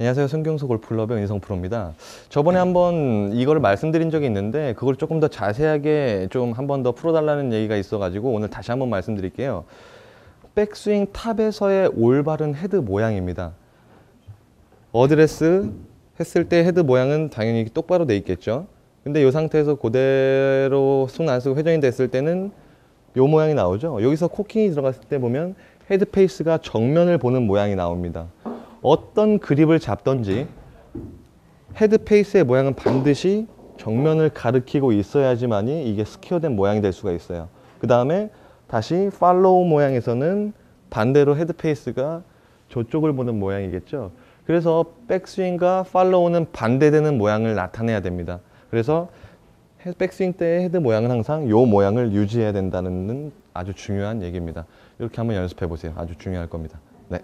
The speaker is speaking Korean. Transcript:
안녕하세요. 성경소 골프클럽의 은성 프로입니다. 저번에 한번 이거를 말씀드린 적이 있는데 그걸 조금 더 자세하게 좀 한번 더 풀어달라는 얘기가 있어가지고 오늘 다시 한번 말씀드릴게요. 백스윙 탑에서의 올바른 헤드 모양입니다. 어드레스 했을 때 헤드 모양은 당연히 똑바로 돼 있겠죠. 근데 이 상태에서 그대로 손 안 쓰고 회전이 됐을 때는 요 모양이 나오죠. 여기서 코킹이 들어갔을 때 보면 헤드 페이스가 정면을 보는 모양이 나옵니다. 어떤 그립을 잡던지 헤드 페이스의 모양은 반드시 정면을 가리키고 있어야지만이 이게 스퀘어된 모양이 될 수가 있어요. 그 다음에 다시 팔로우 모양에서는 반대로 헤드 페이스가 저쪽을 보는 모양이겠죠. 그래서 백스윙과 팔로우는 반대되는 모양을 나타내야 됩니다. 그래서 헤- 백스윙 때의 헤드 모양은 항상 이 모양을 유지해야 된다는 아주 중요한 얘기입니다. 이렇게 한번 연습해 보세요. 아주 중요할 겁니다. 네.